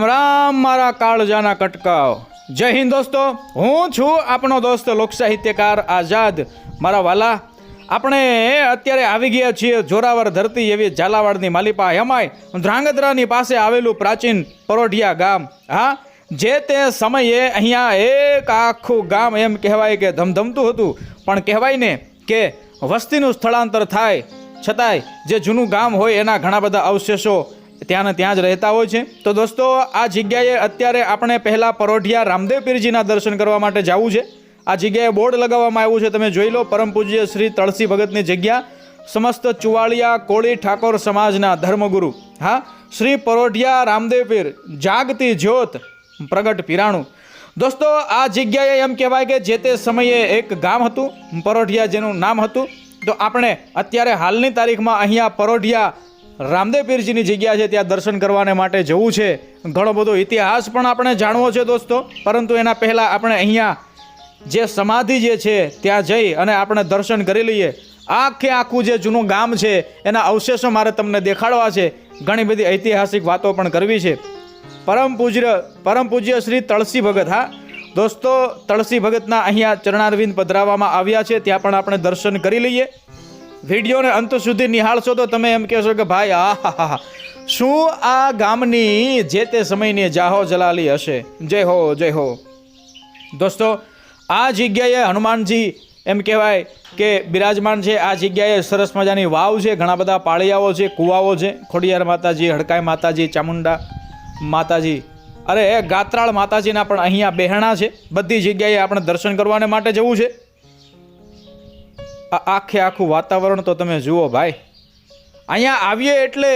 રામ રામ, મારા કાળજાના કટકાવ જય હિન્દ દોસ્તો, હું છું આપણો દોસ્ત લોકસાહિત્યકાર આઝાદ. મારા વાલા, આપણે અત્યારે આવી ગયા છીએ જોરાવર ધરતી એવી ઝાલાવાડની માલિપા હેમાય ધ્રાંગધ્રાની પાસે આવેલું પ્રાચીન પરોઢિયા ગામ. હા, જે તે સમયે અહીંયા એક આખું ગામ એમ કહેવાય કે ધમધમતું હતું. પણ કહેવાય ને કે વસ્તીનું સ્થળાંતર થાય. છતાંય જે જૂનું ગામ હોય એના ઘણા બધા અવશેષો ત્યાં ને ત્યાં જ રહેતા હોય છે. તો દોસ્તો, આ જગ્યાએ અત્યારે આપણે પહેલાં પરોઢિયા રામદેવ પીરજીના દર્શન કરવા માટે જવું છે. આ જગ્યાએ બોર્ડ લગાવવામાં આવ્યું છે. તમે જોઈ લો, પરમ પૂજ્ય શ્રી તળસી ભગતની જગ્યા. સમસ્ત ચુવાળિયા કોળી ઠાકોર સમાજના ધર્મગુરુ. હા, શ્રી પરોઢિયા રામદેવ પીર જાગતી જ્યોત, પ્રગટ પીરાણું. દોસ્તો, આ જગ્યાએ એમ કહેવાય કે જે તે સમયે એક ગામ હતું, પરોઢિયા જેનું નામ હતું. તો આપણે અત્યારે હાલની તારીખમાં અહીંયા પરોઢિયા રામદેવ પીરજીની જગ્યા છે ત્યાં દર્શન કરવાને માટે જવું છે. ઘણો બધો ઇતિહાસ પણ આપણે જાણવો છે દોસ્તો. પરંતુ એના પહેલાં આપણે અહીંયા જે સમાધિ જે છે ત્યાં જઈ અને આપણે દર્શન કરી લઈએ. આખે આખું જે જૂનું ગામ છે એના અવશેષો મારે તમને દેખાડવા છે. ઘણી બધી ઐતિહાસિક વાતો પણ કરવી છે. પરમ પૂજ્ય પરમ પૂજ્ય શ્રી તળસી ભગત, હા. દોસ્તો, તળસી ભગતના અહીંયા ચરણારવિંદ પધરાવવામાં આવ્યા છે. ત્યાં પણ આપણે દર્શન કરી લઈએ. વિડીયોને અંત સુધી નિહાળશો તો તમે એમ કહેશો કે ભાઈ, આ શું આ ગામની જે તે સમયની જાહો જલાલી હશે? જય હો જય હો. દોસ્તો, આ જગ્યાએ હનુમાનજી એમ કહેવાય કે બિરાજમાન છે. આ જગ્યાએ સરસ મજાની વાવ છે, ઘણા બધા પાળિયાઓ છે, કુવાઓ છે. ખોડિયાર માતાજી, હડકાઈ માતાજી, ચામુંડા માતાજી. અરે, ગાત્રાળ માતાજીના પણ અહીંયા બહેણા છે. બધી જગ્યાએ આપણે દર્શન કરવાને માટે જવું છે. આખે આખું વાતાવરણ તો તમે જુઓ ભાઈ. અહીંયા આવીએ એટલે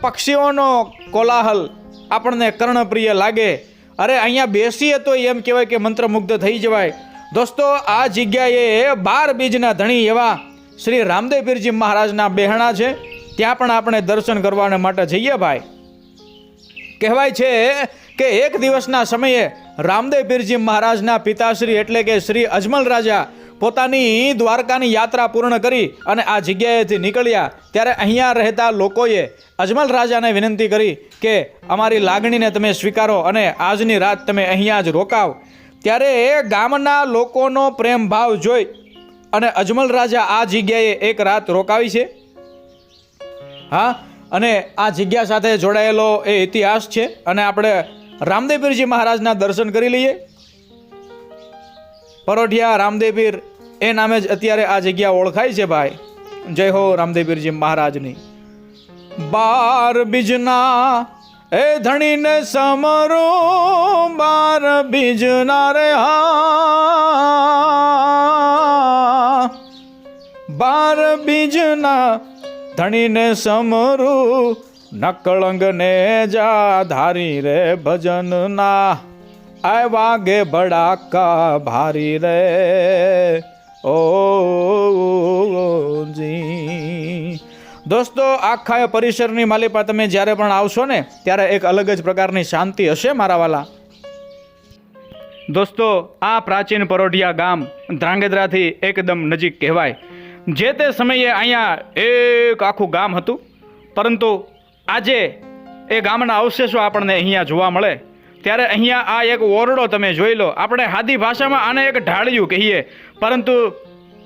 પક્ષીઓનો કોલાહલ આપણને કર્ણપ્રિય લાગે. અરે અહીંયા બેસીએ તો એમ કહેવાય કે મંત્રમુગ્ધ થઈ જવાય. દોસ્તો, આ જગ્યાએ બાર બીજના ધણી એવા શ્રી રામદેવ પીરજી મહારાજના બહેણા છે. ત્યાં પણ આપણે દર્શન કરવાને માટે જઈએ ભાઈ. કહેવાય છે કે એક દિવસના સમયે રામદેવ પીરજી મહારાજના પિતાશ્રી એટલે કે શ્રી અજમલ રાજા પોતાની દ્વારકાની યાત્રા પૂર્ણ કરી અને આ જગ્યાએથી નીકળ્યા. ત્યારે અહીંયા રહેતા લોકોએ અજમલ રાજાને વિનંતી કરી કે અમારી લાગણીને તમે સ્વીકારો અને આજની રાત તમે અહીંયા જ રોકાવ. ત્યારે એ ગામના લોકોનો પ્રેમ ભાવ જોઈ અને અજમલ રાજા આ જગ્યાએ એક રાત રોકાવી છે. હા, અને આ જગ્યા સાથે જોડાયેલો એ ઇતિહાસ છે અને આપણે રામદેવપીરજી મહારાજના દર્શન કરી લઈએ. પરોઢિયા રામદેવપીર એ નામે જ અત્યારે આ જગ્યા ઓળખાય છે ભાઈ. જય હો રામદેવીરજી મહારાજની. બાર બીજના, એ ધણીને સમરો, બાર બીજના રે હા. બાર બીજના ધણીને સમરું, નકળંગને જા ધારી રે ભજનના. આવ્યા ગે ભડાકા ભારી રે. ઓ જી દોસ્તો આખા પરિસરની માલિપા તમે જ્યારે પણ આવશો ને, ત્યારે એક અલગ જ પ્રકારની શાંતિ હશે મારા વાલા. દોસ્તો, આ પ્રાચીન પરોઢિયા ગામ ધ્રાંગધ્રાથી એકદમ નજીક કહેવાય. જે તે સમયે અહીંયા એક આખું ગામ હતું, પરંતુ આજે એ ગામના અવશેષો આપણને અહીંયા જોવા મળે. ત્યારે અહીંયા આ એક ઓરડો તમે જોઈ લો. આપણે હાદી ભાષામાં આને એક ઢાળિયું કહીએ. પરંતુ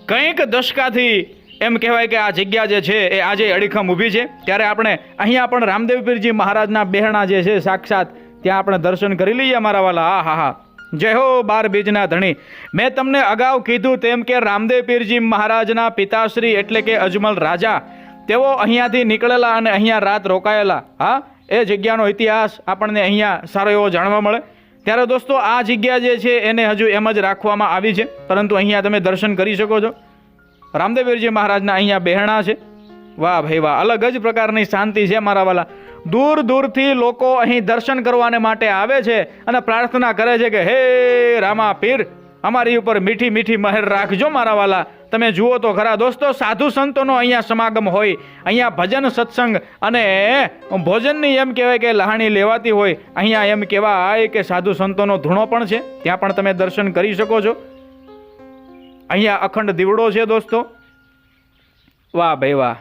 કંઈક દશકાથી એમ કહેવાય કે આ જગ્યા જે છે એ આજે અડીખમ ઊભી છે. ત્યારે આપણે અહીંયા પણ રામદેવપીરજી મહારાજના બહેણા જે છે સાક્ષાત ત્યાં આપણે દર્શન કરી લઈએ અમારા વાલા. હા હા હા. જય હો, બાર બીજના ધણી. મેં તમને અગાઉ કીધું તેમ કે રામદેવ પીરજી મહારાજના પિતાશ્રી એટલે કે અજમલ રાજા, તેઓ અહીંયાથી નીકળેલા અને અહીંયા રાત રોકાયેલા. હા? એ જગ્યાનો ઇતિહાસ આપણને અહીંયા સારો એવો જાણવા મળે. ત્યારે દોસ્તો, આ જગ્યા જે છે એને હજુ એમ જ રાખવામાં આવી છે. પરંતુ અહીંયા તમે દર્શન કરી શકો છો. રામદેવવીરજી મહારાજના અહીંયા બહેણા છે. વાહ ભાઈ વાહ, અલગ જ પ્રકારની શાંતિ છે મારા વાલા. દૂર દૂરથી લોકો અહીં દર્શન કરવાને માટે આવે છે અને પ્રાર્થના કરે છે કે, હે રામા પીર અમારી ઉપર મીઠી મીઠી મહેર રાખજો મારા વાલા. તમે જુઓ તો ખરા દોસ્તો, સાધુ સંતોનો અહીંયા સમાગમ હોય, અહીંયા ભજન સત્સંગ અને ભોજનની એમ કહેવાય કે લહાણી લેવાતી હોય, અહીંયા એમ કહેવાય કે સાધુ સંતોનો ધૂણો પણ છે, ત્યાં પણ તમે દર્શન કરી શકો છો. અહીંયા અખંડ દીવડો છે દોસ્તો. વાહ ભાઈ વાહ.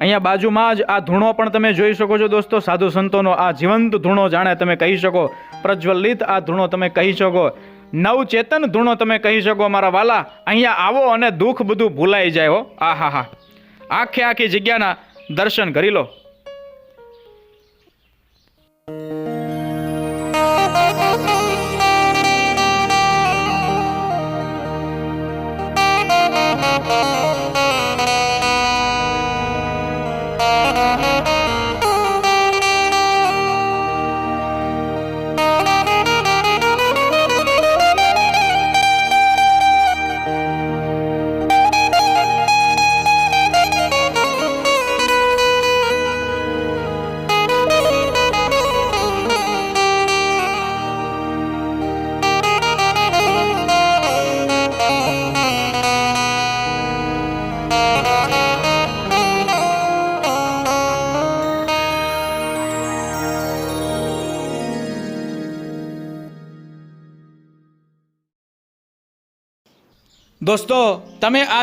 અહીંયા બાજુમાં જ આ ધૂણો પણ તમે જોઈ શકો છો દોસ્તો, સાધુ સંતોનો આ જીવંત ધૂણો જાણે તમે કહી શકો, પ્રજ્વલિત આ ધૂણો તમે કહી શકો. નવચેતન ધૂણો તમે કહી શકો, મારા વાલા. અહીંયા આવો અને દુઃખ બધું ભૂલાઈ જાય હો. આ હા હા આખે આખી જગ્યાના દર્શન કરી લો.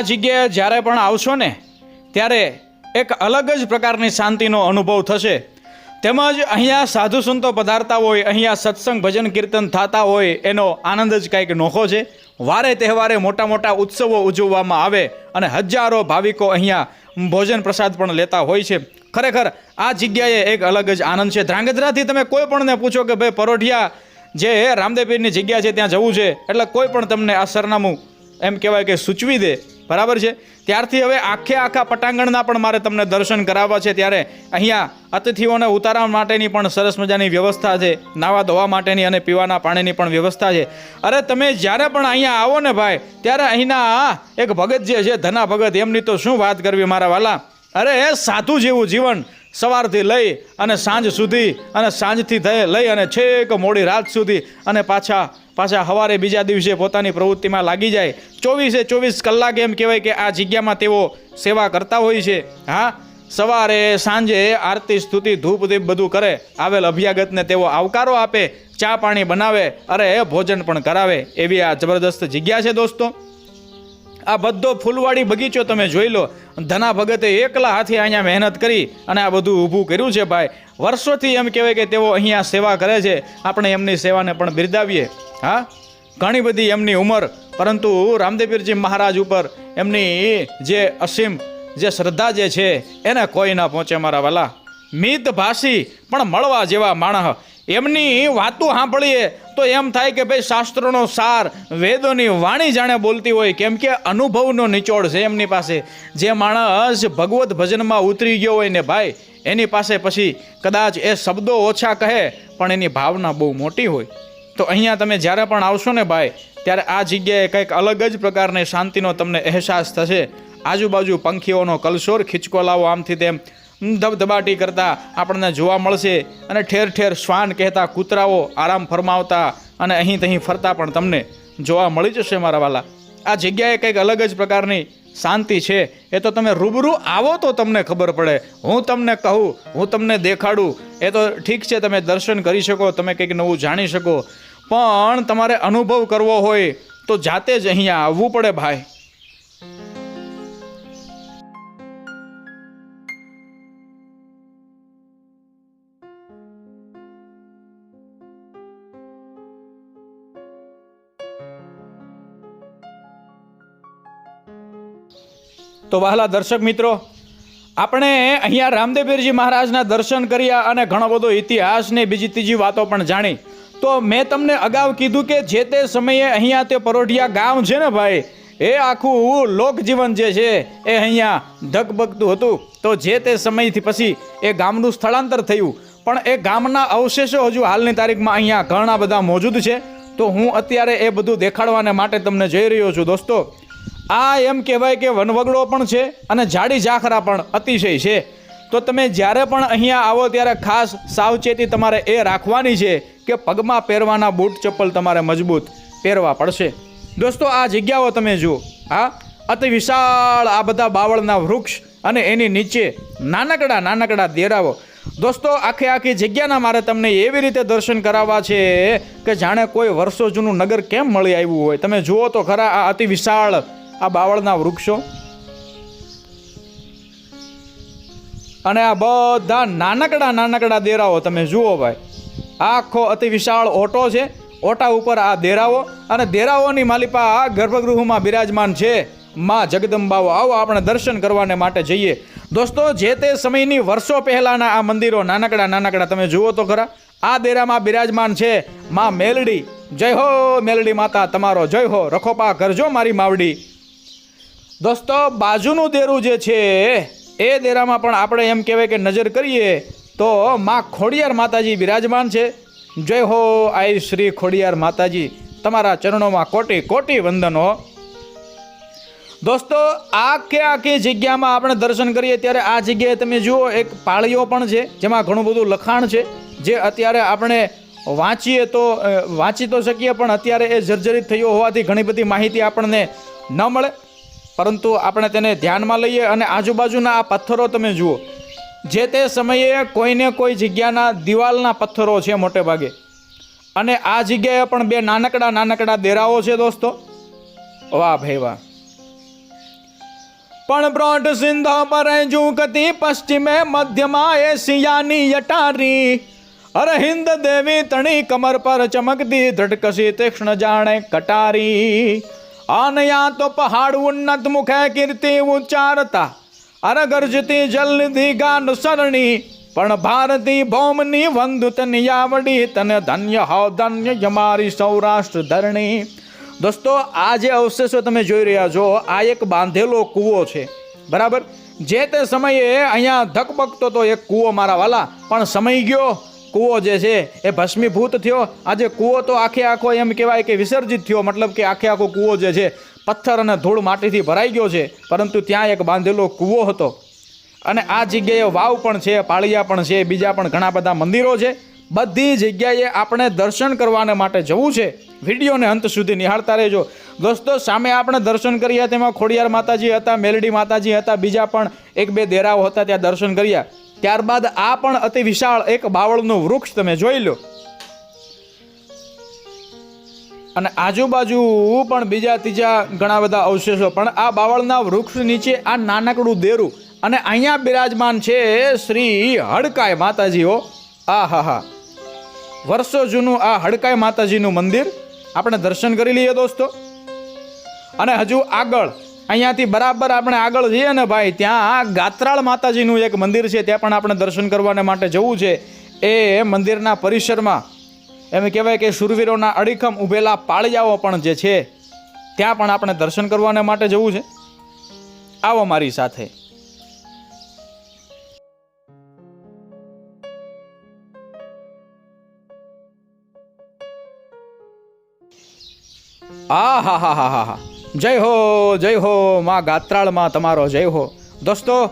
આ જગ્યાએ જ્યારે પણ આવશો ને, ત્યારે એક અલગ જ પ્રકારની શાંતિનો અનુભવ થશે. તેમજ અહીંયા સાધુ સંતો પધારતા હોય, અહીંયા સત્સંગ ભજન કીર્તન થતા હોય, એનો આનંદ જ કંઈક નોખો છે. વારે તહેવારે મોટા મોટા ઉત્સવો ઉજવવામાં આવે અને હજારો ભાવિકો અહીંયા ભોજન પ્રસાદ પણ લેતા હોય છે. ખરેખર, આ જગ્યાએ એક અલગ જ આનંદ છે. ધ્રાંગધ્રાથી તમે કોઈ પણને પૂછો કે ભાઈ પરોઠિયા જે રામદેવપીરની જગ્યા છે, ત્યાં જવું છે, એટલે કોઈ પણ તમને આ સરનામું એમ કહેવાય કે સૂચવી દે. બરાબર છે? ત્યારથી હવે આખે આખા પટાંગણના પણ મારે તમને દર્શન કરાવવા છે. ત્યારે અહીંયા અતિથિઓને ઉતારવા માટેની પણ સરસ મજાની વ્યવસ્થા છે. નાવા ધોવા માટેની અને પીવાના પાણીની પણ વ્યવસ્થા છે. અરે તમે જ્યારે પણ અહીંયા આવો ને ભાઈ, ત્યારે અહીંના આ એક ભગત જે છે, ધના ભગત, એમની તો શું વાત કરવી મારા વાલા? અરે સાધુ જેવું જીવન. સવારથી લઈ અને સાંજ સુધી અને સાંજથી થઈ લઈ અને છેક મોડી રાત સુધી અને પાછા પાછા સવારે બીજા દિવસે પોતાની પ્રવૃત્તિમાં લાગી જાય. ચોવીસે ચોવીસ કલાક એમ કહેવાય કે આ જગ્યામાં તેઓ સેવા કરતા હોય છે. હા, સવારે, સાંજે આરતી, સ્તુતિ, ધૂપ, દીપ બધું કરે. આવેલ અભ્યાગતને તેઓ આવકારો આપે, ચા પાણી બનાવે, અરે, ભોજન પણ કરાવે. એવી આ જબરદસ્ત જગ્યા છે દોસ્તો. આ બધો ફૂલવાડી બગીચો તમે જોઈ લો. ધના ભગતે એકલા હાથે અહીંયા મહેનત કરી અને આ બધું ઊભું કર્યું છે ભાઈ. વર્ષોથી એમ કહેવાય કે તેઓ અહીંયા સેવા કરે છે. આપણે એમની સેવાને પણ બિરદાવીએ. હા? ઘણી બધી એમની ઉંમર. પરંતુ રામદેવીરજી મહારાજ ઉપર એમની જે અસીમ, જે શ્રદ્ધા જે છે, એને કોઈ ના પહોંચે મારા વાલા. મિત ભાષી પણ મળવા જેવા માણસ એમની વાતો સાંભળીએ તો એમ થાય કે ભાઈ શાસ્ત્રોનો સાર વેદોની વાણી જાણે બોલતી હોય. કેમ કે અનુભવનો નિચોડ છે એમની પાસે. જે માણસ ભગવત ભજનમાં ઉતરી ગયો હોય ને ભાઈ, એની પાસે પછી કદાચ એ શબ્દો ઓછા કહે, પણ એની ભાવના બહુ મોટી હોય. તો અહીંયા તમે જ્યારે પણ આવશો ને ભાઈ, ત્યારે આ જગ્યાએ કંઈક અલગ જ પ્રકારની શાંતિનો તમને અહેસાસ થશે. આજુબાજુ પંખીઓનો કલશોર ખીચકો લાવો આમથી તેમ. ધબધબાટી કરતા આપણને જોવા મળશે અને ઠેર ઠેર શ્વાન કહેતા કૂતરાઓ આરામ ફરમાવતા અને અહીં તહીં ફરતા પણ તમને જોવા મળી જશે, મારા વાલા. આ જગ્યાએ કંઈક અલગ જ પ્રકારની શાંતિ છે. એ તો તમે રૂબરૂ આવો તો તમને ખબર પડે. હું તમને કહું, હું તમને દેખાડું. એ તો ઠીક છે, તમે દર્શન કરી શકો, તમે કંઈક નવું જાણી શકો. પણ તમારે અનુભવ કરવો હોય તો જાતે જ અહીંયા આવવું પડે ભાઈ. તો વહાલા દર્શક મિત્રો, આપણે અહીંયા રામદેવીરજી મહારાજના દર્શન કર્યા અને ઘણો બધો ઇતિહાસ ને બીજી ત્રીજી વાતો પણ જાણી. તો મેં તમને અગાઉ કીધું કે જે તે સમયે અહીંયા તે પરોઢિયા ગામ છે ને ભાઈ, એ આખું લોકજીવન જે છે એ અહીંયા ધગબગતું હતું. તો જે તે સમયથી પછી એ ગામનું સ્થળાંતર થયું. પણ એ ગામના અવશેષો હજુ હાલની તારીખમાં અહીંયા ઘણા બધા મોજૂદ છે. તો હું અત્યારે એ બધું દેખાડવાને માટે તમને જઈ રહ્યો છું દોસ્તો. આ એમ કહેવાય કે વનવગડો પણ છે અને જાડી જાખરા પણ અતિશય છે. તો તમે જ્યારે પણ અહીંયા આવો ત્યારે ખાસ સાવચેતી તમારે એ રાખવાની છે કે પગમાં પહેરવાના બૂટ ચપ્પલ તમારે મજબૂત પહેરવા પડશે. દોસ્તો, આ જગ્યાઓ તમે જુઓ. હા, અતિ વિશાળ આ બધા બાવળના વૃક્ષ અને એની નીચે નાનકડા નાનકડા દેરાઓ. દોસ્તો, આખે આખી જગ્યાના મારે તમને એવી રીતે દર્શન કરાવવા છે કે જાણે કોઈ વર્ષો જૂનું નગર કેમ મળી આવ્યું હોય. તમે જુઓ તો ખરા આ અતિ વિશાળ આ બાવળના વૃક્ષો અને આ બધા નાનકડા નાનકડા દેરાઓ તમે જુઓ ભાઈ. આખો અતિ વિશાળ ઓટો છે. ઓટા ઉપર આ દેરાઓ અને દેરાઓની માલિપા આ ગર્ભગૃહમાં બિરાજમાન છે. માં જગદંબાઓ, આવો આપણે દર્શન કરવાને માટે જઈએ. દોસ્તો, જે તે સમયની વર્ષો પહેલાંના આ મંદિરો નાનકડા નાનકડા તમે જુઓ તો ખરા. આ દેરામાં બિરાજમાન છે માં મેલડી. જય હો મેલડી માતા, તમારો જય હો. રખોપા કરજો મારી માવડી. દોસ્તો, બાજુનું દેરું જે છે, એ દેરામાં પણ આપણે એમ કહેવાય કે નજર કરીએ તો માં ખોડિયાર માતાજી બિરાજમાન છે. જય હો, આઈ શ્રી ખોડિયાર માતાજી. તમારા ચરણોમાં કોટી કોટી વંદનો. દોસ્તો આખે આખી જગ્યામાં આપણે દર્શન કરીએ ત્યારે આ જગ્યાએ તમે જુઓ, એક પાળીઓ પણ છે, જેમાં ઘણું બધું લખાણ છે, જે અત્યારે આપણે વાંચીએ તો વાંચી તો શકીએ, પણ અત્યારે એ જર્જરિત થયો હોવાથી ઘણી બધી માહિતી આપણને ન મળે. પરંતુ આપણે તેને ધ્યાનમાં લઈએ અને આજુબાજુના આ પથ્થરો તમે જુઓ. જે તે સમયે કોઈને કોઈ જગ્યાના દિવાલના પથ્થરો છે મોટે ભાગે. અને આ જગ્યાએ પણ બે નાનકડા નાનકડા દેરાઓ છે દોસ્તો. વાહ ભાઈ વાહ. પણ બ્રોડ સિંધ પર જુકતી પશ્ચિમે મધ્યમાં એશિયાની યટારી અરે હિન્દ દેવી તણી કમર પર ચમકતી ધડકસી તીક્ષ્ણ જાણે કટારી. આનયા તો પહાડ ઉન્નત મુખે કીર્તિ ઉચ્ચારતા. અરે ગર્જતી જલનિધિ ગાન સરણી, પણ ભારતી ભૌમની વંદુ તનિયાવડી તને ધન્ય હો ધન્ય જમારી સૌરાષ્ટ્ર ધરણી. દોસ્તો આ જે અવશેષો તમે જોઈ રહ્યા છો, આ એક બાંધેલો કૂવો છે. બરાબર? જે તે સમયે અહીંયા ધકબકતો તો એક કૂવો મારા વાલા, પણ સમય ગયો. કૂવો જે છે એ ભસ્મીભૂત થયો. આજે કૂવો તો આખે આખો એમ કહેવાય કે વિસર્જિત થયો, મતલબ કે આખે આખો કૂવો જે છે પથ્થર અને ધૂળ માટીથી ભરાઈ ગયો છે, પરંતુ ત્યાં એક બાંધેલો કૂવો હતો. અને આ જગ્યાએ વાવ પણ છે, પાળિયા પણ છે, બીજા પણ ઘણા બધા મંદિરો છે. બધી જગ્યાએ આપણે દર્શન કરવાને માટે જવું છે. વિડીયોને અંત સુધી નિહાળતા રહેજો. દોસ્તો, સામે આપણે દર્શન કર્યા, તેમાં ખોડિયાર માતાજી હતા, મેલડી માતાજી હતા, બીજા પણ એક બે દેરાઓ હતા ત્યાં દર્શન કર્યા. ત્યારબાદ આ પણ અતિ વિશાળ એક બાવળનું વૃક્ષ તમે જોઈ લો. અને આજુબાજુ પણ બીજા ત્રીજા ઘણા બધા અવશેષો, પણ આ બાવળના વૃક્ષ નીચે આ નાનકડું દેરું અને અહીંયા બિરાજમાન છે શ્રી હડકાય માતાજીઓ. આ હા હા વર્ષો જૂનું આ હડકાય માતાજીનું મંદિર. આપણે દર્શન કરી લઈએ દોસ્તો. અને હજુ આગળ અહીંયાથી બરાબર આપણે આગળ જઈએ ને ભાઈ, ત્યાં ગાત્રાળ માતાજીનું એક મંદિર છે, ત્યાં પણ આપણે દર્શન કરવાને માટે જવું છે. એ મંદિરના પરિસરમાં એમ કહેવાય કે સુરવીરોના અડીખમ ઊભેલા પાળિયાઓ પણ જે છે, ત્યાં પણ આપણે દર્શન કરવાને માટે જવું છે. આવો મારી સાથે. આ હા હા હા હા હા. જય હો જય હો, માં ગાત્રાળમાં તમારો જય હો. દોસ્તો,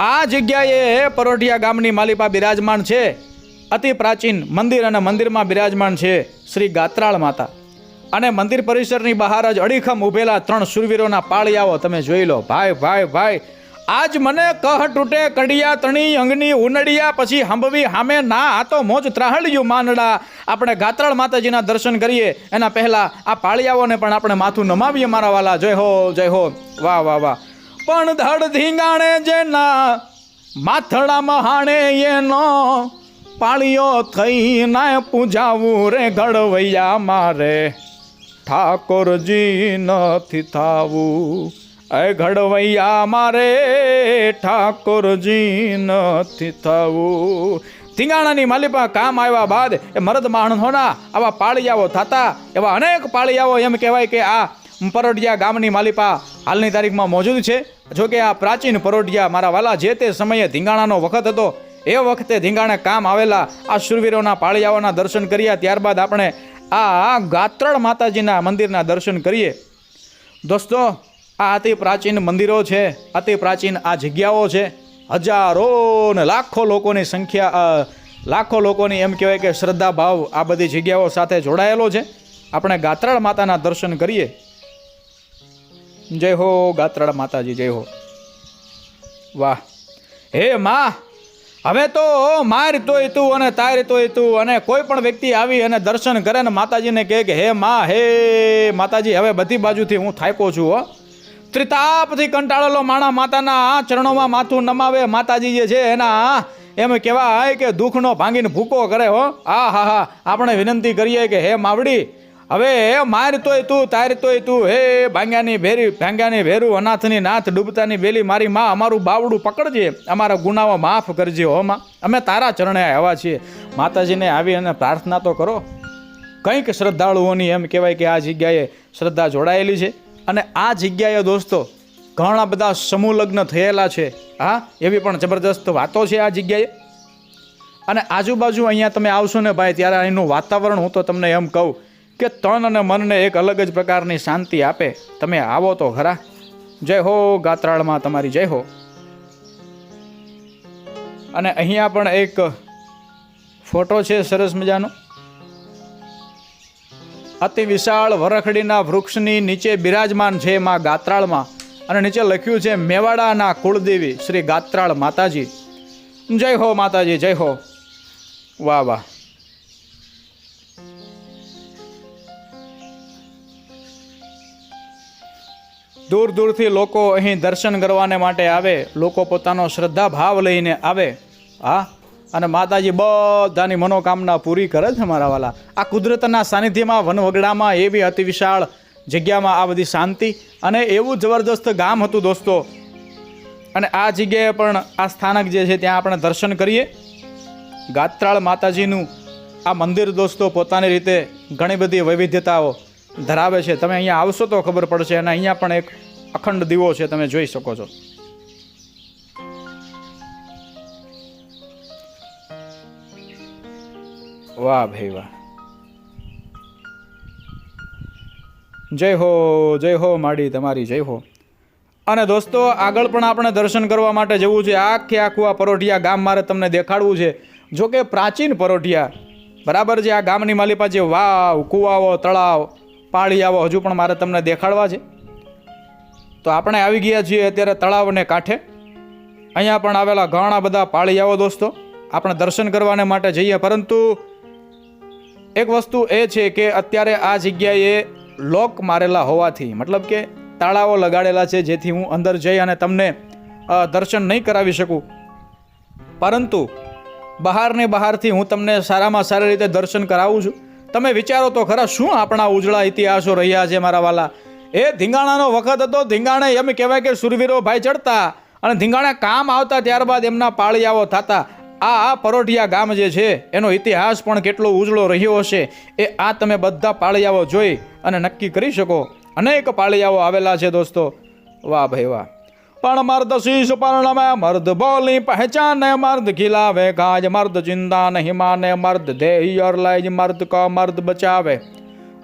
આ જગ્યાએ પરોઢિયા ગામની માલિપા બિરાજમાન છે. અતિ પ્રાચીન મંદિર અને મંદિરમાં બિરાજમાન છે શ્રી ગાત્રાળ માતા. અને મંદિર પરિસરની બહાર જ અડીખમ ઊભેલા ત્રણ સુરવીરોના પાળિયાઓ તમે જોઈ લો. ભાઈ ભાઈ ભાઈ આજ મને કહ તૂટે કડિયા તણી, અંગની ઉનડિયા, પછી હંભવી હામે ના, આ તો મોજ ત્રાહળ્યું માનડા. આપણે ગાત્રાળ માતાજીના દર્શન કરીએ. એના પહેલા આ પાળિયાઓને પણ આપણે માથું નમાવીએ, મારા વાલા. જય હો જય હો. વાહ વાહ વાહ. પણ ધડ ધીંગાણે જેના માથડા મહાણે એનો પાળીઓ થઈ ના પૂજાવું રે ઘડવૈયા મારે. ઠાકોરજી નથી થાવું. એ ઘડવૈયા મારે ઠાકોરજી નથી થવું. ધીંગાણાની માલિપા કામ આવ્યા બાદ એ મરદ માણસોના આવા પાળિયાઓ થતા, એવા અનેક પાળિયાઓ એમ કહેવાય કે આ પરોઢિયા ગામની માલિપા હાલની તારીખમાં મોજૂદ છે. જો કે આ પ્રાચીન પરોઢિયા મારા વાલા જે તે સમયે ધીંગાણાનો વખત હતો, એ વખતે ધીંગાણે કામ આવેલા આ શૂરવીરોના પાળિયાઓના દર્શન કર્યા, ત્યારબાદ આપણે આ ગાત્રણ માતાજીના મંદિરના દર્શન કરીએ. દોસ્તો આ અતિ પ્રાચીન મંદિરો છે, અતિ પ્રાચીન આ જગ્યાઓ છે. હજારો ને લાખો લોકોની સંખ્યા લાખો લોકોની એમ કહેવાય કે શ્રદ્ધા, ભાવ આ બધી જગ્યાઓ સાથે જોડાયેલો છે. આપણે ગાત્રાળ માતાના દર્શન કરીએ. જય હો ગાત્રાળ માતાજી, જય હો. વાહ. હે મા, હવે તો માર તોય તું અને તાર તોય તું અને કોઈ પણ વ્યક્તિ આવી અને દર્શન કરે ને માતાજીને કહે કે, હે મા, હે માતાજી, હવે બધી બાજુથી હું થાક્યો છું, હો. ત્રિતાપથી કંટાળેલો માણા માતાના ચરણોમાં માથું નમાવે, માતાજી જે છે એના એમ કહેવાય કે દુઃખનો ભાંગીને ભૂકો કરે હો. આ, હા હા, આપણે વિનંતી કરીએ કે હે માવડી, હવે માર તોય તું, તાર તોય તું, હે ભાંગ્યાની ભેરી, ભાંગ્યાની ભેરું, અનાથની નાથ, ડૂબતાની બેલી, મારી માં અમારું બાવડું પકડજે, અમારા ગુનાઓ માફ કરજે હો, માં. અમે તારા ચરણે આવ્યા છીએ. માતાજીને આવી અને પ્રાર્થના તો કરો. કંઈક શ્રદ્ધાળુઓની એમ કહેવાય કે આ જગ્યાએ શ્રદ્ધા જોડાયેલી છે. અને આ જગ્યાએ દોસ્તો, ઘણા બધા સમૂહ લગ્ન થયેલા છે. હા, એવી પણ જબરદસ્ત વાતો છે આ જગ્યાએ. અને આજુબાજુ અહીંયા તમે આવશો ને ભાઈ, ત્યારે અહીંનું વાતાવરણ હું તો તમને એમ કહું કે તન અને મનને એક અલગ જ પ્રકારની શાંતિ આપે. તમે આવો તો ખરા. જય હો ગાત્રાળમાં તમારી, જય હો. અને અહીંયા પણ એક ફોટો છે સરસ મજાનો. અતિ વિશાળ વરખડીના વૃક્ષની નીચે બિરાજમાન છે માં ગાત્રાળમાં. અને નીચે લખ્યું છે, મેવાડાના કુળદેવી શ્રી ગાત્રાળ માતાજી. જય હો માતાજી, જય હો. વાહ વાહ. દૂર દૂરથી લોકો અહીં દર્શન કરવાને માટે આવે, લોકો પોતાનો શ્રદ્ધા ભાવ લઈને આવે. હા અને માતાજી બધાની મનોકામના પૂરી કરે છે મારા વાલા. આ કુદરતના સાનિધ્યમાં, વનવગડામાં એવી અતિ વિશાળ જગ્યામાં આ બધી શાંતિ અને એવું જબરદસ્ત ગામ હતું દોસ્તો. અને આ જગ્યાએ પણ આ સ્થાનક જે છે ત્યાં આપણે દર્શન કરીએ. ગાત્રાળ માતાજીનું આ મંદિર દોસ્તો પોતાની રીતે ઘણી બધી વૈવિધ્યતાઓ ધરાવે છે. તમે અહીંયા આવશો તો ખબર પડશે અને અહીંયા પણ એક અખંડ દીવો છે તમે જોઈ શકો છો. વાહ ભાઈ વાહ. જય હો જય હો માડી તમારી, જય હો. અને દોસ્તો, આગળ પણ આપણે દર્શન કરવા માટે જવું છે. આખે આખું આ પરોઠિયા ગામ મારે તમને દેખાડવું છે. જો કે પ્રાચીન પરોઠિયા બરાબર છે? આ ગામની માલિપા જે વાવ, કુવાઓ, તળાવ, પાળિયાઓ હજુ પણ મારે તમને દેખાડવા છે. તો આપણે આવી ગયા છીએ અત્યારે તળાવને કાંઠે. અહીંયા પણ આવેલા ઘણા બધા પાળિયાઓ દોસ્તો. આપણે દર્શન કરવાને માટે જઈએ, પરંતુ એક વસ્તુ એ છે કે અત્યારે આ જગ્યાએ લોક મારેલા હોવાથી, મતલબ કે તાળાઓ લગાડેલા છે જેથી હું અંદર જઈ અને તમને દર્શન નહીં કરાવી શકું. પરંતુ બહારને બહારથી હું તમને સારામાં સારી રીતે દર્શન કરાવું છું. તમે વિચારો તો ખરા શું આપણા ઉજળા ઇતિહાસો રહ્યા છે મારા વાલા? એ ધીંગાણાનો વખત હતો, ધીંગાણે એમ કહેવાય કે સુરવીરો ભાઈ ચડતા અને ધીંગાણા કામ આવતા ત્યારબાદ એમના પાળિયાઓ થતા. આ આ પરોઠિયા ગામ જે છે એનો ઇતિહાસ પણ કેટલો ઉજળો રહ્યો હશે એ આ તમે બધા પાળિયાઓ જોઈ અને નક્કી કરી શકો અનેક પાળિયાઓ આવેલા છે દોસ્તો વાહ ભાઈ વાહ પણ મર્દ શીશ પરણમે મર્દ બોલી પહેચાને મર્દ ખિલાવે ગાજ મર્દ ચિંતા નહીં માને મર્દ દેહી और लाइज मर्द को मर्द बचावे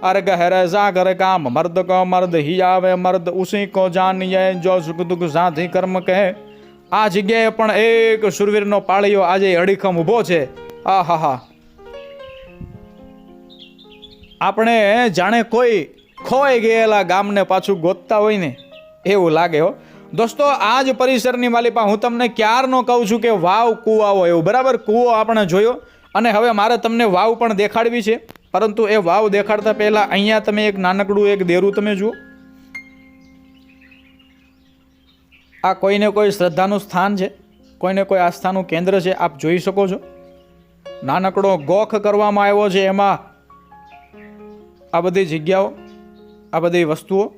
अर गहरे सागर काम मर्द को मर्द ही आवे मर्द उसी को जानिए जो सुख दुख साथी कर्म કહે આ જગ્યાએ પણ એક સુરવીરનો પાળીયો આજે અડીખમ ઊભો છે. આ હા હા આપણે જાણે કોઈ ખોવાઈ ગયેલા ગામને પાછું ગોતતા હોય ને, એવું લાગે હો. દોસ્તો, આ જ પરિસરની માલિપા, હું તમને ક્યારનો કહું છું કે વાવ કૂવાઓ એવું. બરાબર, કૂવો આપણે જોયો. અને હવે મારે તમને વાવ પણ દેખાડવી છે. પરંતુ એ વાવ દેખાડતા પહેલાં અહીંયા તમે એક નાનકડું એક દેરું તમે જુઓ. આ કોઈને કોઈ શ્રદ્ધાનું સ્થાન છે? કોઈને કોઈ આસ્થાનું કેન્દ્ર છે? આપ જોઈ શકો છો. નાનકડો ગોખ કરવામાં આવ્યો છે એમાં. આ બધી જગ્યાઓ, આ બધી વસ્તુઓ.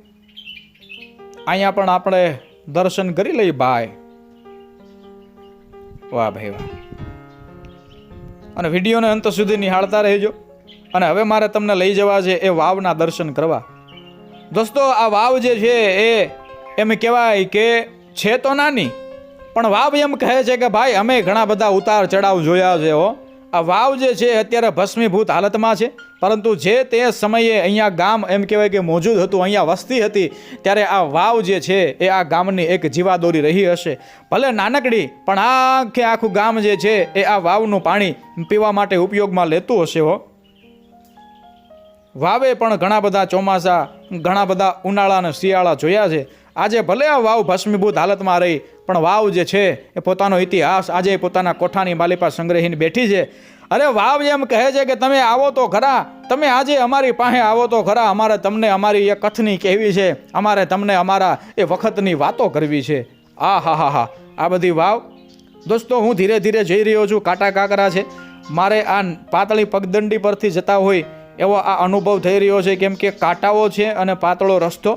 અહીંયા પણ આપણે દર્શન કરી લઈએ, ભાઈ. વાહ ભાઈ, વાહ. અને વિડીયોને અંત સુધી નિહાળતા રહેજો. અને હવે મારે તમને લઈ જવા છે એ વાવના દર્શન કરવા. દોસ્તો, આ વાવ જે છે એ, એમ કહેવાય કે છે તો નાની, પણ વાવ એમ કહે છે કે ભાઈ, અમે ઘણા બધા ઉતાર ચડાવ જોયા છે હો. આ વાવ જે છે અત્યારે ભસ્મીભૂત હાલતમાં છે, પરંતુ જે તે સમયે અહીંયા ગામ એમ કહેવાય કે મોજૂદ હતું, અહીંયા વસ્તી હતી, ત્યારે આ વાવ જે છે એ આ ગામની એક જીવાદોરી રહી હશે. ભલે નાનકડી, પણ આખે આખું ગામ જે છે એ આ વાવનું પાણી પીવા માટે ઉપયોગમાં લેતું હશે હો. વાવે પણ ઘણા બધા ચોમાસા, ઘણા બધા ઉનાળા અને શિયાળા જોયા છે આજે ભલે આ વાવ ભસ્મીભૂત હાલતમાં રહી, પણ વાવ જે છે એ પોતાનો ઇતિહાસ આજે પોતાના કોઠાની માલિપા સંગ્રહીને બેઠી છે. અરે વાવ એમ કહે છે કે તમે આવો તો ખરા, તમે આજે અમારી પાસે આવો તો ખરા, અમારે તમને અમારી એ કથની કહેવી છે, અમારે તમને અમારા એ વખતની વાતો કરવી છે. આ હા હા હા, આ બધી વાવ. દોસ્તો, હું ધીરે ધીરે જઈ રહ્યો છું, કાંટા કાંકરા છે. મારે આ પાતળી પગદંડી પરથી જતા હોય એવો આ અનુભવ થઈ રહ્યો છે, કેમ કે કાંટાઓ છે અને પાતળો રસ્તો.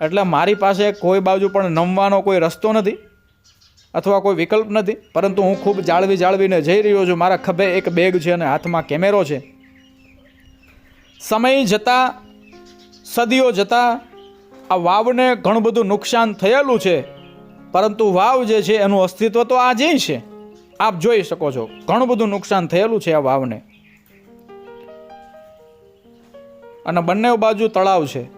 એટલે મારી પાસે કોઈ બાજુ પણ નમવાનો કોઈ રસ્તો નથી અથવા કોઈ વિકલ્પ નથી, પરંતુ હું ખૂબ જાળવી જાળવીને જઈ રહ્યો છું. મારા ખભે એક બેગ છે અને હાથમાં કેમેરો છે. સમય જતાં, સદીઓ જતાં, આ વાવને ઘણું બધું નુકસાન થયેલું છે, પરંતુ વાવ જે છે એનું અસ્તિત્વ તો આજે છે. આપ જોઈ શકો છો, ઘણું બધું નુકસાન થયેલું છે આ વાવને. અને બંને બાજુ તળાવ છે.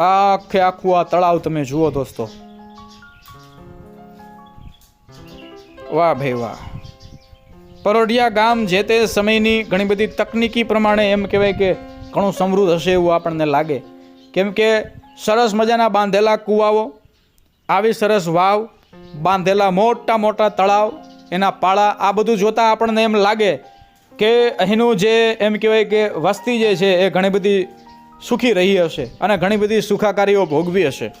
આખે આખું આ તળાવ તમે જુઓ દોસ્તો. વાહ ભાઈ વાહ. પરોઢિયા ગામ જે તે સમયની ઘણી બધી તકનિકી પ્રમાણે એમ કહેવાય કે ઘણું સમૃદ્ધ હશે એવું આપણને લાગે. કેમ કે સરસ મજાના બાંધેલા કૂવાઓ, આવી સરસ વાવ, બાંધેલા મોટા મોટા તળાવ, એના પાળા, આ બધું જોતાં આપણને એમ લાગે કે અહીંનું જે એમ કહેવાય કે વસ્તી જે છે એ ઘણી બધી સુખી રહી હશે અને ઘણી બધી સુખાકારીઓ ભોગવી હશે.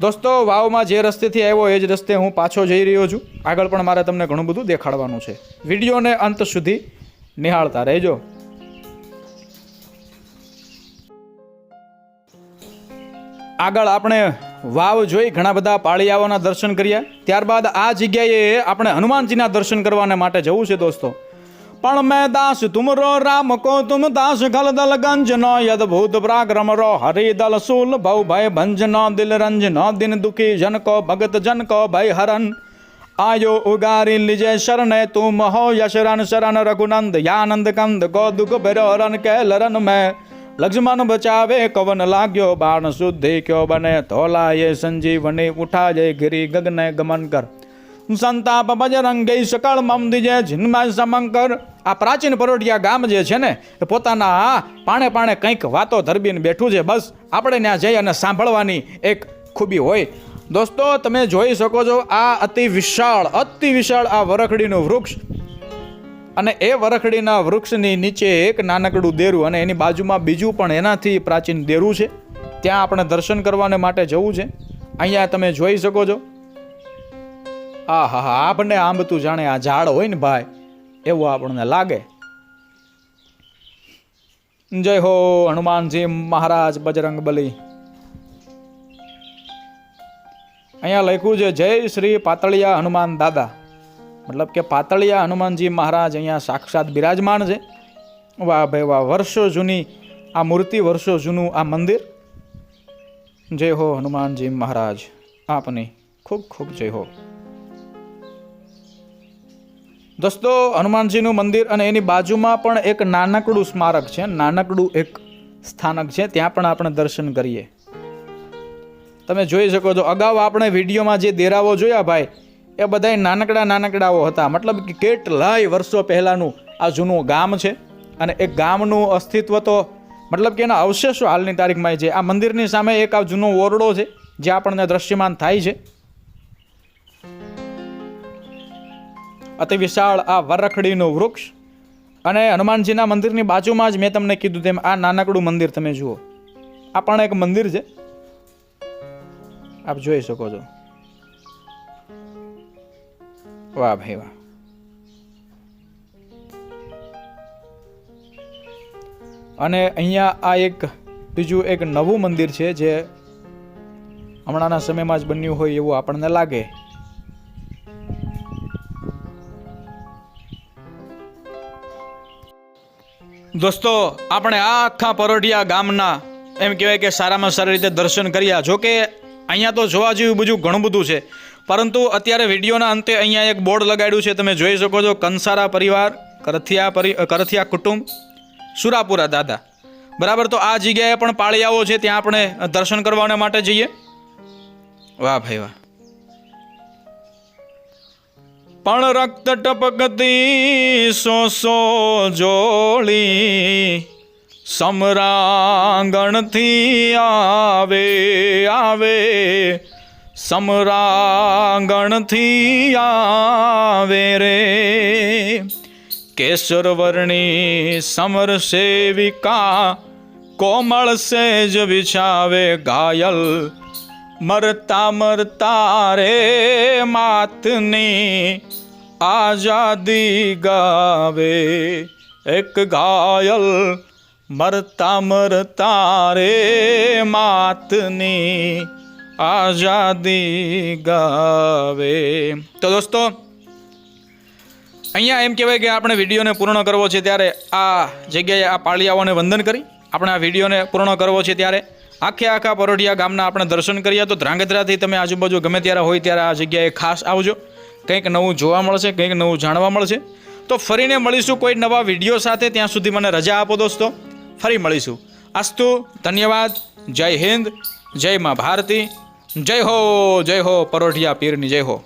દોસ્તો, વાવમાં જે રસ્તેથી આવ્યો એ જ રસ્તે હું પાછો જઈ રહ્યો છું. આગળ પણ મારે તમને ઘણું બધું દેખાડવાનું છે. વિડીયોને અંત સુધી નિહાળતા રહેજો. આગળ આપણે વાવ જોઈ ઘણા બધા પાળિયાઓના દર્શન કર્યા. ત્યારબાદ આ જગ્યાએ આપણે હનુમાનજીના દર્શન કરવાને માટે જવું છે, દોસ્તો. પણ મેં દાસ તુમરો રામ કો તુમ દાસ ખલદલ ગંજનો યદ ભૂત પ્રાગ્રમ રો હરિદલ સુલ ભવ ભય ભંજનો દિલ રંજનો દિન દુખી જન કો ભગત જન કો ભય હરન આયો ઉગારી લીજે શરણે તુમ હો યશરન શરણ રઘુનંદ યાનંદ કંદ કો દુઃખ ભરો રન કે લરન મેં લક્ષ્મણ બચાવે કવન લાગ્યો બાણ શુદ્ધિ ક્યો બને ધોલાયે સંજીવની ઉઠાજે ગિરી ગગને ગમન કર સંતાપ બજરંગે સકળ મમ દિજે જિન્મા સમંકર. આ પ્રાચીન પરોઢિયા ગામ જે છે ને, એ પોતાના પાણે પાણે કંઈક વાતો ધરબીને બેઠું છે. બસ આપણે ત્યાં જઈ અને સાંભળવાની એક ખૂબી હોય. દોસ્તો, તમે જોઈ શકો છો, આ અતિ વિશાળ અતિ વિશાળ આ વરખડીનું વૃક્ષ. અને એ વરખડીના વૃક્ષની નીચે એક નાનકડું દેરું અને એની બાજુમાં બીજું પણ એનાથી પ્રાચીન દેરું છે. ત્યાં આપણે દર્શન કરવાને માટે જવું છે. અહીંયા તમે જોઈ શકો છો આ હા હા આપણને આંબતું જાણે આ ઝાડ હોય ને ભાઈ, એવું આપણને લાગે. જય હો, હનુમાનજી મહારાજ બજરંગ બલી. અહીંયા લખ્યું છે, જય શ્રી પાતળિયા હનુમાન દાદા. મતલબ કે પાતળિયા હનુમાનજી મહારાજ અહીંયા સાક્ષાત બિરાજમાન છે. વાહ ભાઈ, વાહ, વર્ષો જૂની આ મૂર્તિ, વર્ષો જૂનું આ મંદિર. જય હો હનુમાનજી મહારાજ, આપની ખૂબ ખૂબ જય હો. દોસ્તો, હનુમાનજીનું મંદિર અને એની બાજુમાં પણ એક નાનકડું સ્મારક છે. નાનકડું એક સ્થાનક છે. ત્યાં પણ આપણે દર્શન કરીએ. તમે જોઈ શકો છો, અગાઉ આપણે વિડીયોમાં જે દેરાવો જોયા ભાઈ, એ બધાય નાનકડા નાનકડાઓ હતા. મતલબ કે કેટલાય વર્ષો પહેલાંનું આ જૂનું ગામ છે અને એ ગામનું અસ્તિત્વ તો મતલબ કે એના અવશેષો હાલની તારીખમાં છે. આ મંદિરની સામે એક આ જૂનો ઓરડો છે, જે આપણને દ્રશ્યમાન થાય છે. અતિ વિશાળ આ વરખડીનું વૃક્ષ. અને હનુમાનજીના મંદિરની બાજુમાં જ મેં તમને કીધું તેમ આ નાનકડું મંદિર તમે જુઓ. આ પણ એક મંદિર છે. આપ જોઈ શકો છો. વાહ ભાઈ વાહ. અને અહીંયા આ એક બીજું એક નવું મંદિર છે જે હમણાંના સમયમાં જ બન્યું હોય એવું આપણને લાગે. દોસ્તો, આપણે આ આખા પરોઢિયા ગામના એમ કહેવાય કે સારામાં સારી રીતે દર્શન કર્યા. જો કે અહીંયા તો જોવા જેવું બીજું ઘણું બધું છે. પરંતુ અત્યારે વિડીયોના અંતે અહીંયા એક બોર્ડ લગાડ્યું છે. તમે જોઈ શકો છો કંસારા પરિવાર, કરથિયા પરિ કરથિયા કુટુંબ, સુરાપુરા દાદા. બરાબર? તો આ જગ્યાએ પણ પાળિયાઓ છે. ત્યાં આપણે દર્શન કરવાને માટે જઈએ. વાહ ભાઈ વાહ. પણ રક્ત ટપકતી સો સો જોડી સમરાંગણથી આવે આવે. સમરાંગણથી આવે રે. કેસરવર્ણી સમર સેવિકા, કોમળ સેજ વિછાવે ઘાયલ મરતા મરતા રે માતની આઝાદી ગાવે એક ઘાયલ મરતા મરતા રે માતની આઝાદી ગાવે તો દોસ્તો અહીંયા એમ કહેવાય કે આપણે વિડીયોને પૂર્ણ કરવો છે ત્યારે આ જગ્યાએ આ પાળિયાઓને વંદન કરી. આપણે આ વિડીયોને પૂર્ણ કરવો છે ત્યારે આખે આખા પરોઢિયા ગામના આપણે દર્શન કર્યા તો ધ્રાંગધ્રાથી તમે આજુબાજુ ગમે ત્યારે હોય ત્યારે આ જગ્યાએ ખાસ આવજો. કંઈક નવું જોવા મળશે, કંઈક નવું જાણવા મળશે. તો ફરીને મળીશું કોઈ નવા વીડિયો સાથે. ત્યાં સુધી મને રજા આપો દોસ્તો. ફરી મળીશું. અસ્તુ, ધન્યવાદ. જય હિન્દ. જય મા ભારતી. જય હો જય હો, પરોઢિયા પીરની જય હો.